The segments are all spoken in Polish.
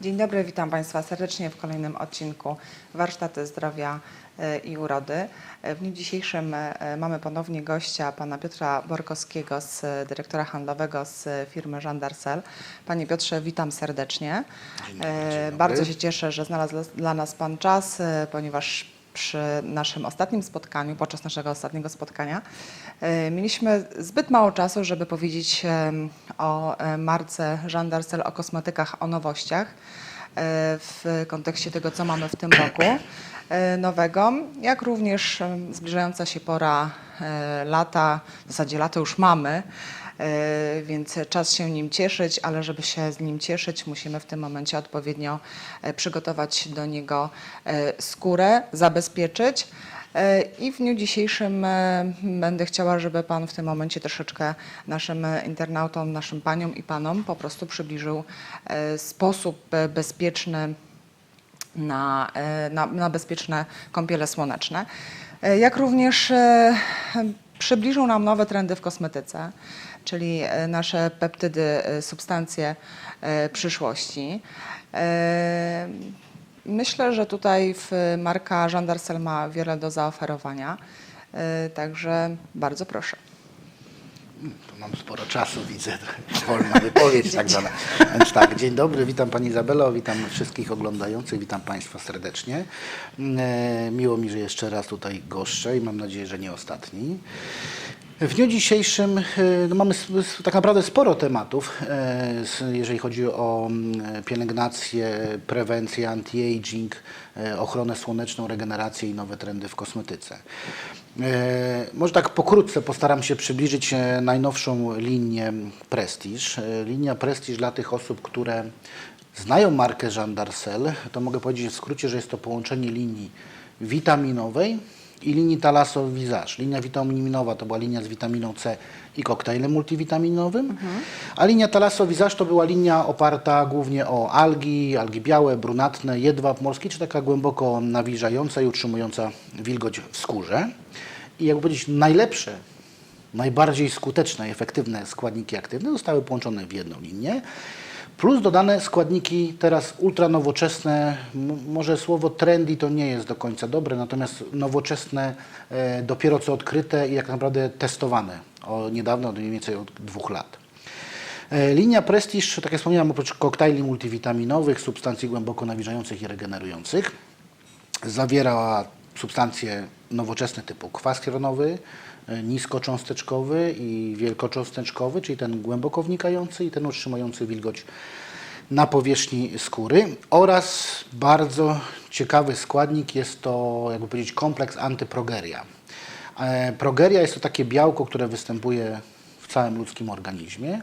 Dzień dobry, witam Państwa serdecznie w kolejnym odcinku Warsztaty Zdrowia e, i Urody. E, W dniu dzisiejszym e, mamy ponownie gościa, pana Piotra Borkowskiego, z dyrektora handlowego z firmy Jean Darcel. Panie Piotrze, witam serdecznie. Dzień dobry, dzień dobry. Bardzo się cieszę, że znalazł dla nas Pan czas, ponieważ przy naszym ostatnim spotkaniu, podczas naszego ostatniego spotkania, e, mieliśmy zbyt mało czasu, żeby powiedzieć o e, marce Jean Darcel, o kosmetykach, o nowościach w kontekście tego, co mamy w tym roku e, nowego, jak również em, zbliżająca się pora e, lata, w zasadzie lato już mamy, E, więc czas się nim cieszyć, ale żeby się z nim cieszyć, musimy w tym momencie odpowiednio e, przygotować do niego e, skórę, zabezpieczyć. I w dniu dzisiejszym e, będę chciała, żeby Pan w tym momencie troszeczkę naszym internautom, naszym paniom i panom po prostu przybliżył e, sposób e, bezpieczny na, na, na bezpieczne kąpiele słoneczne. Jak również przybliżył nam nowe trendy w kosmetyce, czyli nasze peptydy, substancje przyszłości. Myślę, że tutaj marka Jean Darcel ma wiele do zaoferowania, e, także bardzo proszę. Tu mam sporo czasu, widzę, wolna wypowiedź tak zwana. Więc tak, dzień dobry, witam Pani Izabelo, witam wszystkich oglądających, witam Państwa serdecznie. E, Miło mi, że jeszcze raz tutaj goszczę i mam nadzieję, że nie ostatni. W dniu dzisiejszym e, no mamy tak naprawdę sporo tematów, e, jeżeli chodzi o mm, pielęgnację, prewencję, anti-aging, e, ochronę słoneczną, regenerację i nowe trendy w kosmetyce. Może tak pokrótce postaram się przybliżyć najnowszą linię Prestige. Linia Prestige dla tych osób, które znają markę Jean Darcel, to mogę powiedzieć w skrócie, że jest to połączenie linii witaminowej i linii Talasso Visage. Linia witaminowa to była linia z witaminą C i koktajlem multivitaminowym, a linia Talasso Visage to była linia oparta głównie o algi, algi białe, brunatne, jedwab morski, czy taka głęboko nawilżająca i utrzymująca wilgoć w skórze. I jakby powiedzieć, najlepsze, najbardziej skuteczne i efektywne składniki aktywne zostały połączone w jedną linię. Plus dodane składniki teraz ultranowoczesne, może słowo trendy to nie jest do końca dobre, natomiast nowoczesne, e, dopiero co odkryte i jak naprawdę testowane o, niedawno, od mniej więcej od dwóch lat. E, Linia Prestige, tak jak wspomniałem, oprócz koktajli multivitaminowych, substancji głęboko nawilżających i regenerujących, zawiera substancje nowoczesne typu kwas chronowy, e, niskocząsteczkowy i wielkocząsteczkowy, czyli ten głęboko wnikający i ten utrzymujący wilgoć na powierzchni skóry oraz bardzo ciekawy składnik jest to, jakby powiedzieć, kompleks antyprogeria. E, Progeria jest to takie białko, które występuje w całym ludzkim organizmie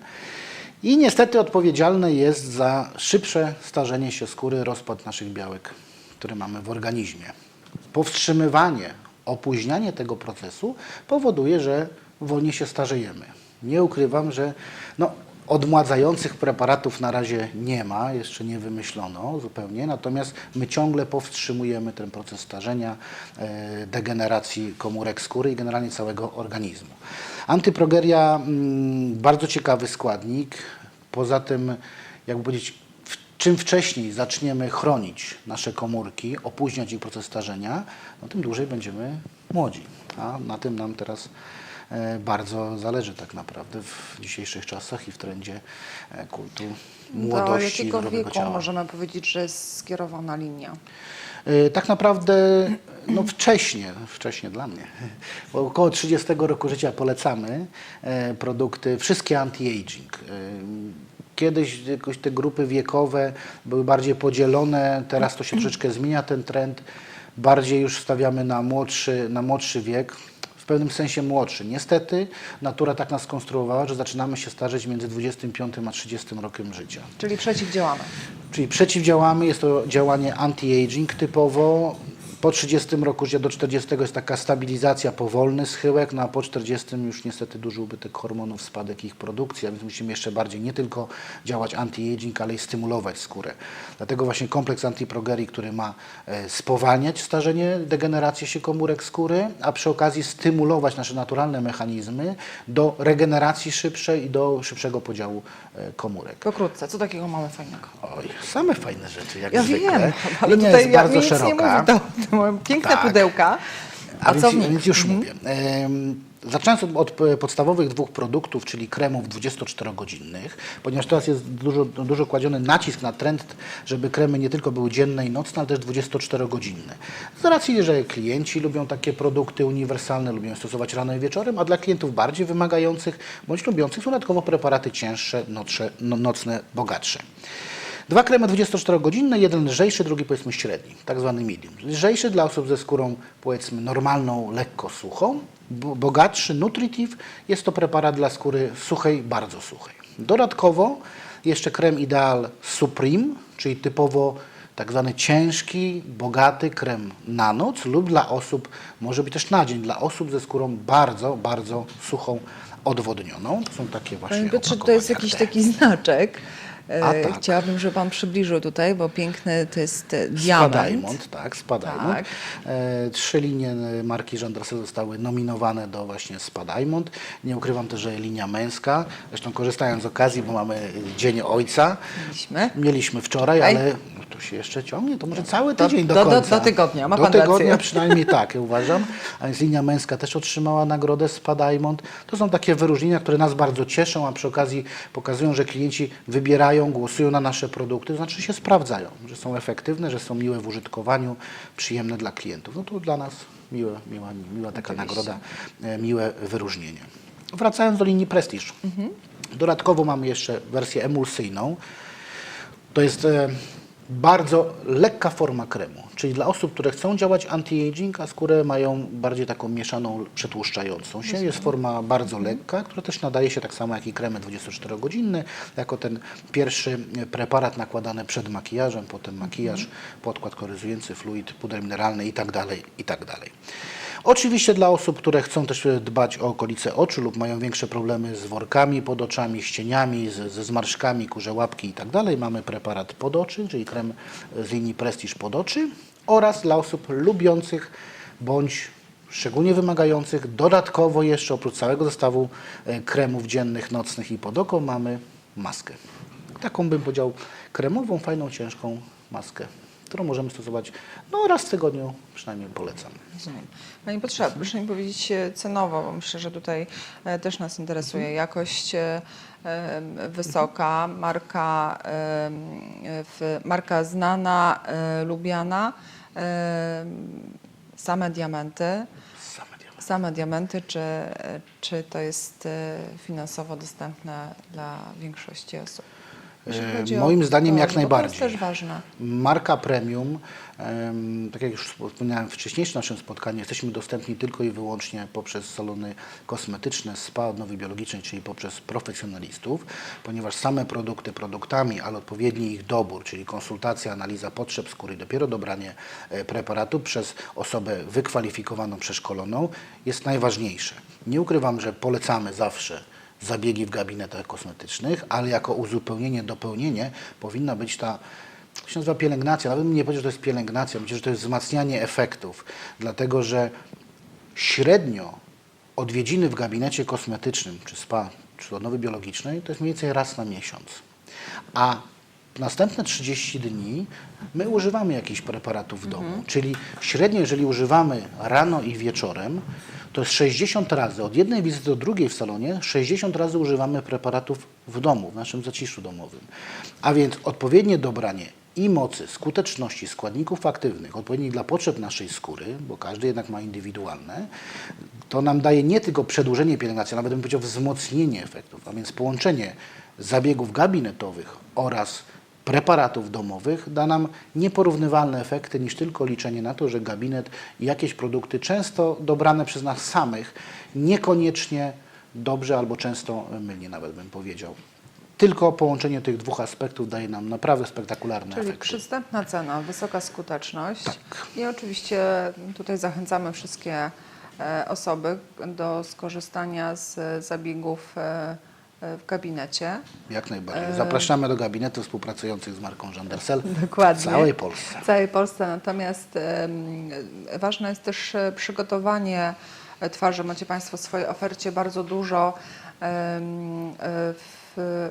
i niestety odpowiedzialne jest za szybsze starzenie się skóry, rozpad naszych białek, które mamy w organizmie. Powstrzymywanie, opóźnianie tego procesu powoduje, że wolniej się starzejemy. Nie ukrywam, że no, odmładzających preparatów na razie nie ma, jeszcze nie wymyślono zupełnie, natomiast my ciągle powstrzymujemy ten proces starzenia, e, degeneracji komórek skóry i generalnie całego organizmu. Antyprogeria, mm, bardzo ciekawy składnik. Poza tym, jakby powiedzieć, czym wcześniej zaczniemy chronić nasze komórki, opóźniać ich proces starzenia, no tym dłużej będziemy młodzi. A na tym nam teraz e, bardzo zależy tak naprawdę w dzisiejszych czasach i w trendzie e, kultu Do młodości i jakiego wieku ciała. możemy powiedzieć, że jest skierowana linia? Y, Tak naprawdę no wcześnie, wcześnie dla mnie, bo około 30 roku życia polecamy e, produkty, wszystkie anti-aging. Kiedyś jakoś te grupy wiekowe były bardziej podzielone, teraz to się troszeczkę zmienia ten trend. Bardziej już stawiamy na młodszy, na młodszy wiek, w pewnym sensie młodszy. Niestety natura tak nas skonstruowała, że zaczynamy się starzeć między 25 a 30 rokiem życia. Czyli przeciwdziałamy. Czyli przeciwdziałamy, jest to działanie anti-aging typowo. Po 30 roku życia do 40 jest taka stabilizacja, powolny schyłek, no a po 40 już niestety duży ubytek hormonów, spadek ich produkcji, a więc musimy jeszcze bardziej nie tylko działać anti-aging, ale i stymulować skórę. Dlatego właśnie kompleks antiprogerii, który ma e, spowalniać starzenie, degenerację się komórek skóry, a przy okazji stymulować nasze naturalne mechanizmy do regeneracji szybszej i do szybszego podziału e, komórek. Pokrótce, co takiego mamy fajnego? Oj, same fajne rzeczy, jak Ja zwykle. wiem, ale Linia tutaj jest ja, bardzo nic nie szeroka. mówi, to, piękne Tak. pudełka. A, więc, a więc już mówię. Em, Zaczynając od, od p- podstawowych dwóch produktów, czyli kremów 24-godzinnych, ponieważ teraz jest dużo, dużo kładziony nacisk na trend, żeby kremy nie tylko były dzienne i nocne, ale też 24-godzinne. Z racji, że klienci lubią takie produkty uniwersalne, lubią stosować rano i wieczorem, a dla klientów bardziej wymagających bądź lubiących są dodatkowo preparaty cięższe, nocsze, no, nocne, bogatsze. Dwa kremy 24-godzinne, jeden lżejszy, drugi powiedzmy średni, tak zwany medium. Lżejszy dla osób ze skórą powiedzmy normalną, lekko suchą, bo- bogatszy Nutritive jest to preparat dla skóry suchej, bardzo suchej. Dodatkowo jeszcze krem Ideal Supreme, czyli typowo tak zwany ciężki, bogaty krem na noc lub dla osób, może być też na dzień, dla osób ze skórą bardzo, bardzo suchą, odwodnioną. To są takie właśnie Panie Piotrze, to jest jakiś taki znaczek. E, tak. Chciałabym, żeby Pan przybliżył tutaj, bo piękny to jest e, diament. Diamond, tak, Spa Diamond. Tak. E, trzy linie marki Dressel zostały nominowane do właśnie Spa Diamond. Nie ukrywam też, że linia męska. Zresztą korzystając z okazji, bo mamy Dzień Ojca. Mieliśmy. Mieliśmy wczoraj, ale to się jeszcze ciągnie, to może cały Do- tydzień do, do- do- końca. do tygodnia, ma Do pan tygodnia rację. przynajmniej tak, ja uważam. A więc linia męska też otrzymała nagrodę Spa Diamond. To są takie wyróżnienia, które nas bardzo cieszą, a przy okazji pokazują, że klienci wybierają, głosują na nasze produkty, to znaczy się sprawdzają, że są efektywne, że są miłe w użytkowaniu, przyjemne dla klientów. No to dla nas miłe, miła, miła taka nagroda, e, miłe wyróżnienie. Wracając do linii Prestige. Dodatkowo mamy jeszcze wersję emulsyjną. To jest e, bardzo lekka forma kremu, czyli dla osób, które chcą działać anti-aging, a skórę mają bardziej taką mieszaną, przetłuszczającą się. Jest forma bardzo lekka, która też nadaje się tak samo jak i kremy 24-godzinne, jako ten pierwszy preparat nakładany przed makijażem, potem makijaż, podkład koloryzujący, fluid, puder mineralny i tak Oczywiście dla osób, które chcą też dbać o okolice oczu lub mają większe problemy z workami pod oczami, z cieniami, z, ze zmarszczkami, kurze łapki i tak mamy preparat pod oczy, czyli krem z linii Prestige pod oczy oraz dla osób lubiących bądź szczególnie wymagających dodatkowo jeszcze oprócz całego zestawu e, kremów dziennych, nocnych i pod oko mamy maskę. Taką bym powiedział kremową, fajną, ciężką maskę, którą możemy stosować no, raz w tygodniu, przynajmniej polecam. Rozumiem. Panie Piotrze, proszę mi powiedzieć e, cenowo, bo myślę, że tutaj e, też nas interesuje Mhm. jakość e, wysoka, marka, marka znana, lubiana, same diamenty. Same diamenty. Same diamenty, czy, czy to jest finansowo dostępne dla większości osób? Moim zdaniem jak bo To najbardziej. jest też ważne. Marka premium, em, tak jak już wspomniałem wcześniejszym naszym spotkaniu, jesteśmy dostępni tylko i wyłącznie poprzez salony kosmetyczne, spa odnowy biologicznej, czyli poprzez profesjonalistów, ponieważ same produkty produktami, ale odpowiedni ich dobór, czyli konsultacja, analiza potrzeb skóry, dopiero dobranie e, preparatu przez osobę wykwalifikowaną, przeszkoloną jest najważniejsze. Nie ukrywam, że polecamy zawsze zabiegi w gabinetach kosmetycznych, ale jako uzupełnienie, dopełnienie powinna być ta, to się nazywa pielęgnacja, nawet bym nie powiedział, że to jest pielęgnacja, myślę, że to jest wzmacnianie efektów, dlatego że średnio odwiedziny w gabinecie kosmetycznym, czy spa, czy odnowy biologicznej, to jest mniej więcej raz na miesiąc. A następne 30 dni my używamy jakichś preparatów w domu. Czyli średnio, jeżeli używamy rano i wieczorem, to jest 60 razy, od jednej wizyty do drugiej w salonie, 60 razy używamy preparatów w domu, w naszym zaciszu domowym. A więc odpowiednie dobranie i mocy, skuteczności składników aktywnych, odpowiednich dla potrzeb naszej skóry, bo każdy jednak ma indywidualne, to nam daje nie tylko przedłużenie pielęgnacji, nawet bym powiedział wzmocnienie efektów, a więc połączenie zabiegów gabinetowych oraz preparatów domowych da nam nieporównywalne efekty niż tylko liczenie na to, że gabinet i jakieś produkty, często dobrane przez nas samych, niekoniecznie dobrze albo często mylnie nawet bym powiedział, tylko połączenie tych dwóch aspektów daje nam naprawdę spektakularne Czyli efekty. przystępna cena, wysoka skuteczność Tak. i oczywiście tutaj zachęcamy wszystkie e, osoby do skorzystania z zabiegów e, w gabinecie. Jak najbardziej. Zapraszamy do gabinetów współpracujących z marką Jandersel Dokładnie. w całej Polsce. W całej Polsce. Natomiast ważne jest też e, przygotowanie e, twarzy. Macie Państwo w swojej ofercie bardzo dużo e,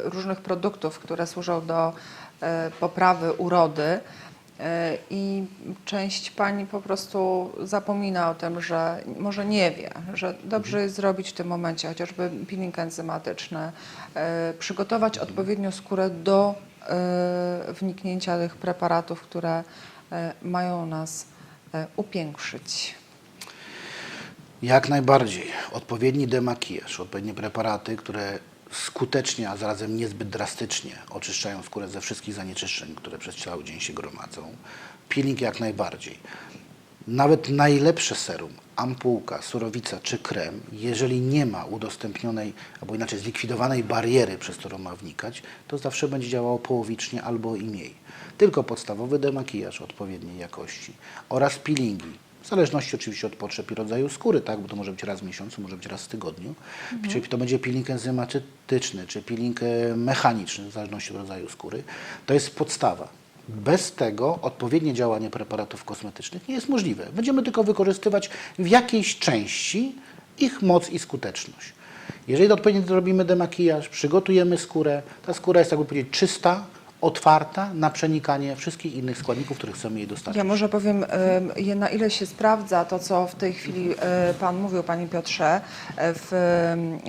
różnych produktów, które służą do e, poprawy urody. E, I część pani po prostu zapomina o tym, że może nie wie, że dobrze jest zrobić w tym momencie chociażby peeling enzymatyczny, e, przygotować odpowiednio skórę do e, wniknięcia tych preparatów, które mają nas upiększyć. Jak najbardziej. Odpowiedni demakijaż, odpowiednie preparaty, które skutecznie, a zarazem niezbyt drastycznie oczyszczają skórę ze wszystkich zanieczyszczeń, które przez cały dzień się gromadzą. Peeling jak najbardziej. Nawet najlepsze serum, ampułka, surowica czy krem, jeżeli nie ma udostępnionej, albo inaczej zlikwidowanej bariery, przez którą ma wnikać, to zawsze będzie działało połowicznie albo i mniej. Tylko podstawowy demakijaż odpowiedniej jakości oraz peelingi, w zależności oczywiście od potrzeb i rodzaju skóry, tak, bo to może być raz w miesiącu, może być raz w tygodniu. Czyli to będzie peeling enzymatyczny, czy peeling e, mechaniczny, w zależności od rodzaju skóry. To jest podstawa. Bez tego odpowiednie działanie preparatów kosmetycznych nie jest możliwe. Będziemy tylko wykorzystywać w jakiejś części ich moc i skuteczność. Jeżeli odpowiednio zrobimy demakijaż, przygotujemy skórę, ta skóra jest, jakby powiedzieć, czysta, otwarta na przenikanie wszystkich innych składników, które chcemy jej dostarczyć. Ja może powiem, na ile się sprawdza to, co w tej chwili e, Pan mówił, Panie Piotrze, e, w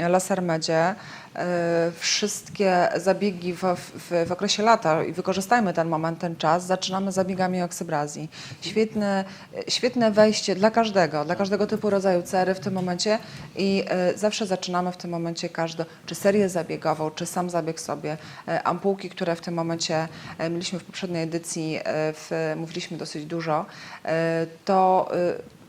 Lasermedzie. E, Wszystkie zabiegi w, w, w okresie lata i wykorzystajmy ten moment, ten czas, zaczynamy zabiegami oksybrazji. Świetne, świetne wejście dla każdego, dla każdego typu rodzaju cery w tym momencie i e, zawsze zaczynamy w tym momencie każdą, czy serię zabiegową, czy sam zabieg sobie, e, ampułki, które w tym momencie mieliśmy w poprzedniej edycji, w, mówiliśmy dosyć dużo, to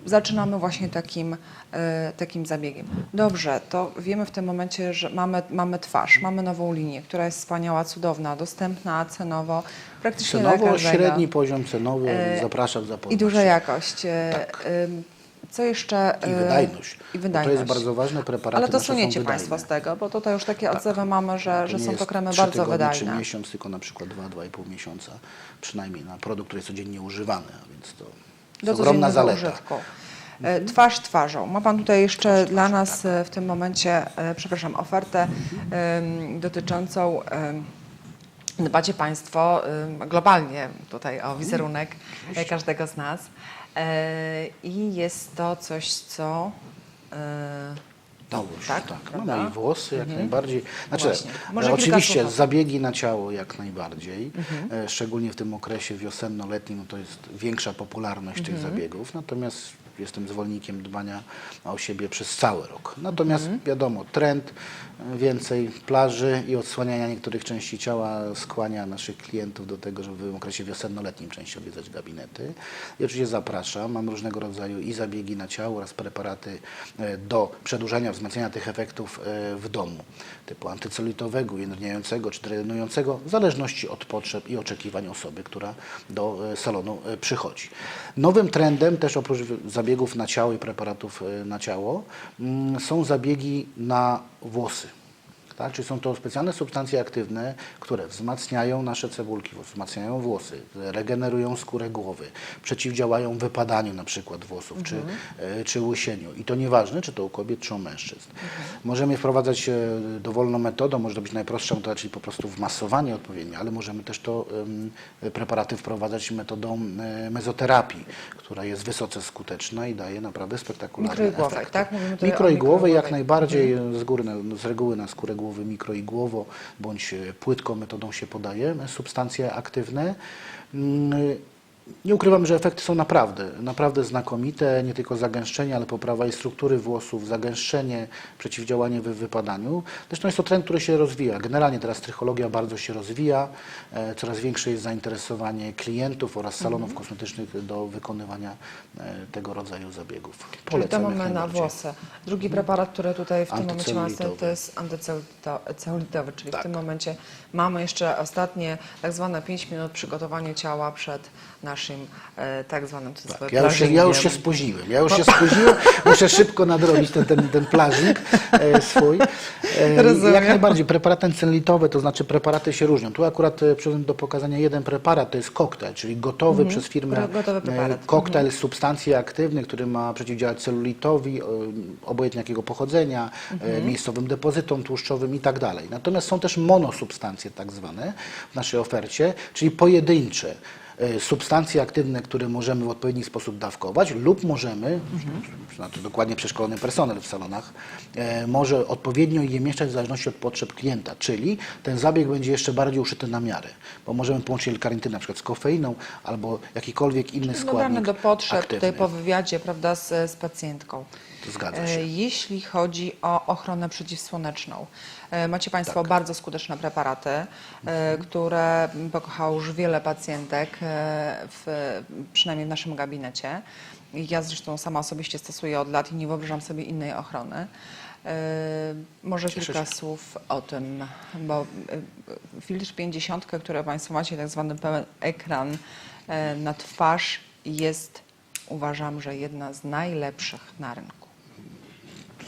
zaczynamy właśnie takim, e, takim zabiegiem. Dobrze, to wiemy w tym momencie, że mamy, mamy twarz, mamy nową linię, która jest wspaniała, cudowna, dostępna cenowo, praktycznie Cenowo średni poziom cenowy, E, zapraszam za I poznać. duża jakość. E, Tak. Co jeszcze? I wydajność. I Bo to wydajność. jest bardzo ważne, preparaty Ale to suniecie. Państwo z tego, bo tutaj już takie odzewy mamy, że, że nie są to kremy bardzo tygodnie, wydajne. miesiąc, tylko na przykład 2-2,5 miesiąca przynajmniej na produkt, który jest codziennie używany, a więc to Do ogromna zaleta. użytku. E, Twarz twarzą. Ma Pan tutaj jeszcze Twarz dla twarzą, nas e, w tym momencie, e, przepraszam, ofertę em, dotyczącą, dbacie Państwo globalnie tutaj o wizerunek e, każdego z nas i jest to coś, co... Nowość, Tak, tak. prawda? Mamy i włosy jak najbardziej. Znaczy, e, oczywiście zabiegi na ciało jak najbardziej. E, szczególnie w tym okresie wiosenno-letnim to jest większa popularność tych zabiegów. Natomiast jestem zwolennikiem dbania o siebie przez cały rok. Natomiast wiadomo, trend więcej plaży i odsłaniania niektórych części ciała skłania naszych klientów do tego, żeby w okresie wiosenno-letnim częściej odwiedzać gabinety. I oczywiście zapraszam. Mam różnego rodzaju i zabiegi na ciało oraz preparaty e, do przedłużania, wzmacniania tych efektów e, w domu, typu antycelulitowego, jędrniającego czy drenującego, w zależności od potrzeb i oczekiwań osoby, która do e, salonu przychodzi. Nowym trendem też oprócz zabiegów na ciało i preparatów na ciało mm, są zabiegi na włosy. Tak? Czyli są to specjalne substancje aktywne, które wzmacniają nasze cebulki, wzmacniają włosy, regenerują skórę głowy, przeciwdziałają wypadaniu na przykład włosów czy, e, czy łysieniu. I to nieważne, czy to u kobiet, czy u mężczyzn. Możemy wprowadzać e, dowolną metodą, może to być najprostsza metoda, czyli po prostu wmasowanie odpowiednie, ale możemy też to preparaty wprowadzać metodą e, mezoterapii, która jest wysoce skuteczna i daje naprawdę spektakularne Mikroigłówek, efekty. tak? O Mikroigłowy jak mikroigłowej. najbardziej z, góry z reguły na skórę głowy mikroigłowo bądź e, płytką metodą się podaje substancje aktywne. Nie ukrywam, że efekty są naprawdę, naprawdę znakomite, nie tylko zagęszczenie, ale poprawa i struktury włosów, zagęszczenie, przeciwdziałanie wy wypadaniu. Zresztą jest to trend, który się rozwija. Generalnie teraz trychologia bardzo się rozwija, e, coraz większe jest zainteresowanie klientów oraz salonów kosmetycznych do wykonywania e, tego rodzaju zabiegów. Czyli to Polecam mamy na włosy. Drugi preparat, który tutaj w tym momencie mamy, Antycelulitowy. to jest antyceulitowy, czyli Tak. w tym momencie mamy jeszcze ostatnie tak zwane 5 minut przygotowania ciała przed naszym e, tak zwanym Tak, ja, już się, ja już się spóźniłem. Ja już się spóźniłem, muszę szybko nadrobić ten, ten, ten plażing e, swój. E, Rozumiem. jak najbardziej, preparaty celulitowe, to znaczy preparaty się różnią. Tu akurat przyszedłem do pokazania jeden preparat, to jest koktajl, czyli gotowy przez firmę koktajl z substancji aktywnych, który ma przeciwdziałać celulitowi, obojętnie jakiego pochodzenia, e, miejscowym depozytom tłuszczowym i tak dalej. Natomiast są też monosubstancje tak zwane w naszej ofercie, czyli pojedyncze e, substancje aktywne, które możemy w odpowiedni sposób dawkować lub możemy, na to dokładnie przeszkolony personel w salonach, e, może odpowiednio je mieszać w zależności od potrzeb klienta, czyli ten zabieg będzie jeszcze bardziej uszyty na miarę, bo możemy połączyć L-karnitynę na przykład z kofeiną albo jakikolwiek inny Dobrany składnik do potrzeb aktywny. tutaj po wywiadzie, prawda, z, z pacjentką. Zgadza E, się. Jeśli chodzi o ochronę przeciwsłoneczną, e, macie Państwo Tak. bardzo skuteczne preparaty, e, które pokochało już wiele pacjentek, w, przynajmniej w naszym gabinecie. Ja zresztą sama osobiście stosuję od lat i nie wyobrażam sobie innej ochrony. Może Cieszę kilka się. słów o tym, bo filtr 50, który Państwo macie, tak zwany pełen ekran na twarz, jest uważam, że jedna z najlepszych na rynku.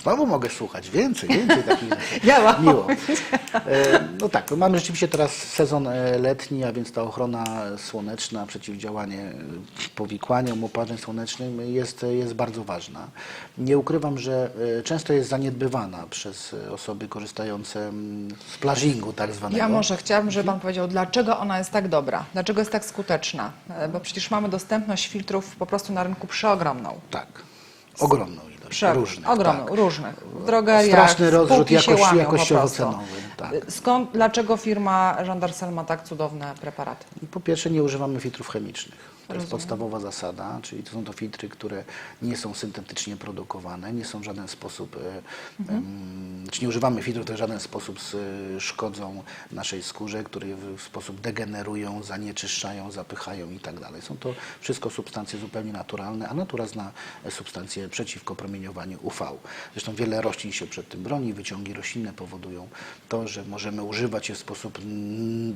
Znowu mogę słuchać więcej, więcej takich mam. Miło. E, No tak, no mamy rzeczywiście teraz sezon e, letni, a więc ta ochrona słoneczna, przeciwdziałanie e, powikłaniom, oparzeń słonecznym jest, jest bardzo ważna. Nie ukrywam, że często jest zaniedbywana przez osoby korzystające z plażingu tak zwanego. Ja może chciałabym, żeby Pan powiedział, dlaczego ona jest tak dobra, dlaczego jest tak skuteczna, bo przecież mamy dostępność filtrów po prostu na rynku przeogromną. Tak, ogromną Prze różnych. ogromną, tak. różnych. W drogeriach, Straszny rozrzut jakości- jakościowo-cenowy, tak. Skąd, dlaczego firma Żandarsel ma tak cudowne preparaty? I Po pierwsze nie używamy filtrów chemicznych. To jest podstawowa zasada, czyli to są to filtry, które nie są syntetycznie produkowane, nie są w żaden sposób, e, em, czy nie używamy filtrów, które w żaden sposób s- szkodzą naszej skórze, które w sposób degenerują, zanieczyszczają, zapychają i tak dalej. Są to wszystko substancje zupełnie naturalne, a natura zna e, substancje przeciwko promieniowaniu UV. Zresztą wiele roślin się przed tym broni, wyciągi roślinne powodują to, że możemy używać je w sposób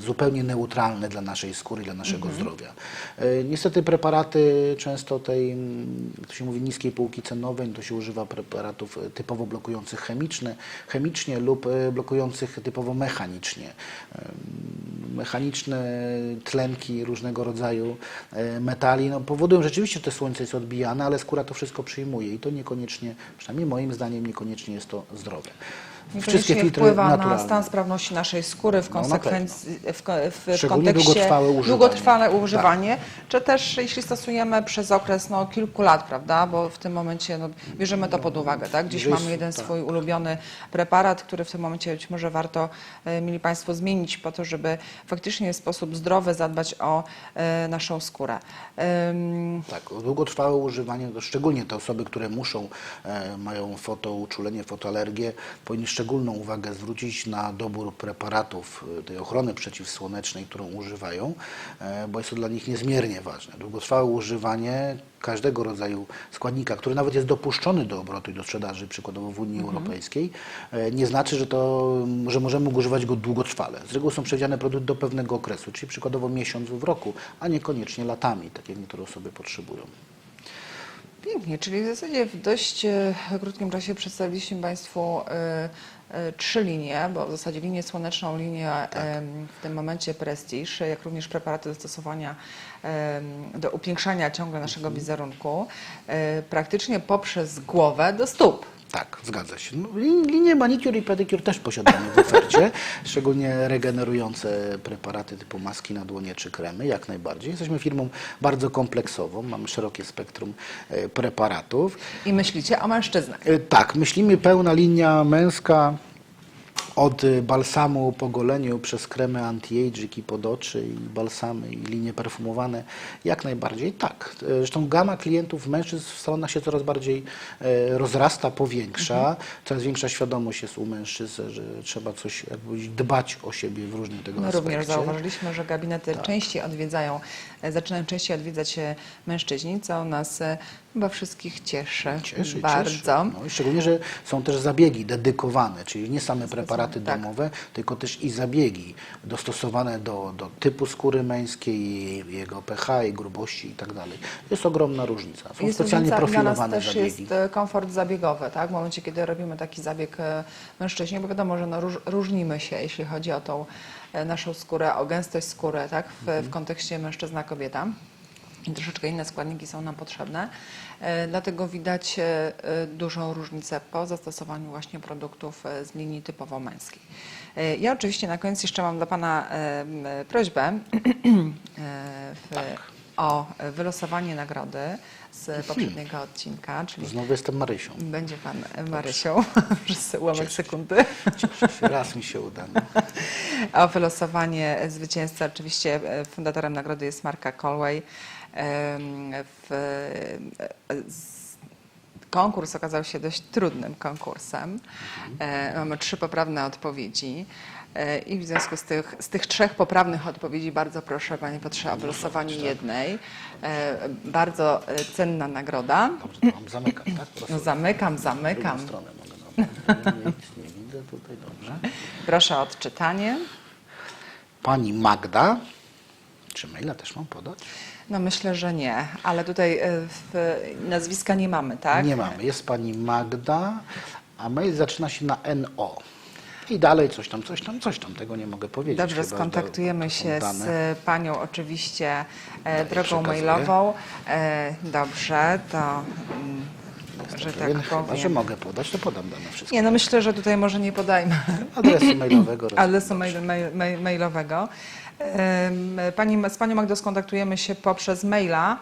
zupełnie neutralny dla naszej skóry, dla naszego zdrowia. E, Niestety preparaty często tej, mm, jak to się mówi, niskiej półki cenowej, to się używa preparatów e, typowo blokujących chemiczne, chemicznie lub e, blokujących typowo mechanicznie. Mechaniczne tlenki różnego rodzaju e, metali no, powodują rzeczywiście, że słońce jest odbijane, ale skóra to wszystko przyjmuje i to niekoniecznie, przynajmniej moim zdaniem, niekoniecznie jest to zdrowe. Niekoniecznie wpływa na naturalne. stan sprawności naszej skóry w No, na konsekwencji, w, ko- w Szczególnie kontekście długotrwałe używanie. długotrwałe Tak. używanie, czy też jeśli stosujemy przez okres no, kilku lat, prawda, bo w tym momencie no, bierzemy to pod uwagę, tak? Gdzieś Jeżeli mamy jeden tak. swój ulubiony preparat, który w tym momencie być może warto, e, mieli Państwo, zmienić po to, żeby faktycznie w sposób zdrowy zadbać o e, naszą skórę. Ym, Tak, długotrwałe używanie, szczególnie te osoby, które muszą, e, mają fotouczulenie, fotoalergię, powinny szczególną uwagę zwrócić na dobór preparatów e, tej ochrony przeciwsłonecznej, którą używają, e, bo jest to dla nich niezmiernie ważne. Długotrwałe używanie każdego rodzaju składnika, który nawet jest dopuszczony do obrotu i do sprzedaży, przykładowo w Unii Europejskiej, e, nie znaczy, że, to, że możemy używać go długotrwale. Z reguły są przewidziane produkty do pewnego okresu, czyli przykładowo miesiąc w roku, a niekoniecznie latami, tak jak niektóre osoby potrzebują. Pięknie, czyli w zasadzie w dość e, krótkim czasie przedstawiliśmy Państwu e, e, trzy linie, bo w zasadzie linię słoneczną, linię em, w tym momencie Prestige, jak również preparaty do stosowania do upiększania ciągle naszego wizerunku, e, praktycznie poprzez głowę do stóp. Tak, zgadza się. No, lin- linię manicure i pedicure też posiadamy w ofercie, szczególnie regenerujące preparaty typu maski na dłonie czy kremy, jak najbardziej. Jesteśmy firmą bardzo kompleksową, mamy szerokie spektrum e, preparatów. I myślicie o mężczyznach. E, Tak, myślimy pełna linia męska, Od balsamu po goleniu przez kremy anti-aging i pod oczy i balsamy i linie perfumowane, jak najbardziej tak. Zresztą gama klientów mężczyzn w salonach się coraz bardziej e, rozrasta, powiększa. Coraz większa świadomość jest u mężczyzn, że trzeba coś dbać o siebie w różnych tego My aspekcie. również zauważyliśmy, że gabinety częściej odwiedzają, e, zaczynają częściej odwiedzać e, mężczyźni, co nas chyba wszystkich cieszy, Cieszy, bardzo. Cieszy. No, i szczególnie, że są też zabiegi dedykowane, czyli nie same preparaty tak. domowe, tylko też i zabiegi dostosowane do, do typu skóry męskiej, jego pH, jej grubości i tak dalej. Jest ogromna różnica. Są Jest specjalnie różnica, Dla nas profilowane też zabiegi. jest e, komfort zabiegowy, tak? W momencie, kiedy robimy taki zabieg e, mężczyźnie, bo wiadomo, że no, róż, różnimy się, jeśli chodzi o tą e, naszą skórę, o gęstość skóry, tak? W, Mhm. w kontekście mężczyzna-kobieta. I troszeczkę inne składniki są nam potrzebne. E, Dlatego widać e, e, dużą różnicę po zastosowaniu właśnie produktów z linii typowo męskiej. Ja oczywiście na koniec jeszcze mam dla Pana prośbę w, o wylosowanie nagrody z poprzedniego odcinka, czyli Znowu jestem Marysią. będzie Pan Marysią przez ułamek sekundy. Cieszę się, raz mi się uda. No. O wylosowanie zwycięzcy oczywiście fundatorem nagrody jest marka Colway. W, konkurs okazał się dość trudnym konkursem. E, Mamy trzy poprawne odpowiedzi. E, I w związku z tych, z tych trzech poprawnych odpowiedzi bardzo proszę Panie Piotrze o wylosowanie jednej. E, Bardzo cenna nagroda. Dobrze, to mam zamykam, tak? Proszę. No zamykam, zamykam. drugą stronę mogę zamknąć. Nic nie widzę tutaj, dobrze. Proszę o odczytanie. Pani Magda. Czy maila też mam podać? No myślę, że nie, ale tutaj e, w, nazwiska nie mamy, tak? Nie mamy. Jest pani Magda, a mail zaczyna się na NO. I dalej coś tam, coś tam, coś tam. Tego nie mogę powiedzieć. Dobrze, skontaktujemy są się z Panią oczywiście e, drogą przekazuję. mailową. E, Dobrze, to mm, że tak Pewien, Chyba, że powiem. mogę podać, to podam dane wszystkie. Nie, no myślę, że tutaj może nie podajmy Adresu mailowego. adresu mail, mail, mail, mailowego. Pani, z Panią Magdą skontaktujemy się poprzez maila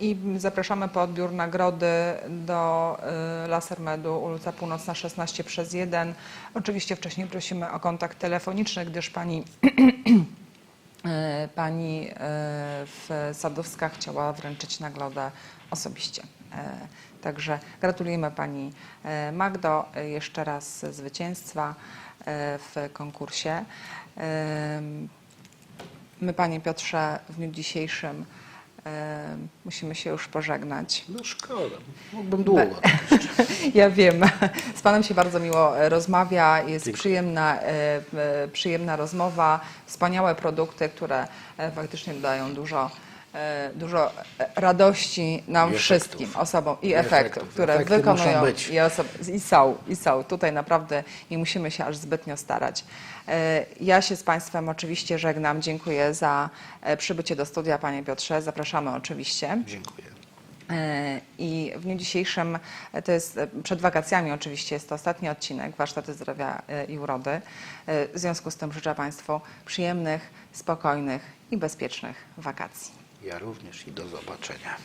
i zapraszamy po odbiór nagrody do y, Lasermedu, ulica Północna 16 przez 1. Oczywiście wcześniej prosimy o kontakt telefoniczny, gdyż Pani E, Pani e, w Sadowska chciała wręczyć nagrodę osobiście. E, Także gratulujemy Pani e, Magdo e, jeszcze raz zwycięstwa w konkursie. My Panie Piotrze w dniu dzisiejszym musimy się już pożegnać. No szkoda, mógłbym długo. Ja wiem. Z Panem się bardzo miło rozmawia. Jest Dziękuję. przyjemna, przyjemna rozmowa, wspaniałe produkty, które faktycznie dają dużo, dużo e, radości nam I efektów. wszystkim osobom i I efektów, efektów. które Efekty wykonują i, i są, i są. Tutaj naprawdę nie musimy się aż zbytnio starać. E, Ja się z Państwem oczywiście żegnam. Dziękuję za e, przybycie do studia, Panie Piotrze. Zapraszamy oczywiście. Dziękuję. E, I w dniu dzisiejszym, e, to jest e, przed wakacjami oczywiście, jest to ostatni odcinek Warsztaty Zdrowia e, i Urody. E, W związku z tym życzę Państwu przyjemnych, spokojnych i bezpiecznych wakacji. Ja również i do zobaczenia.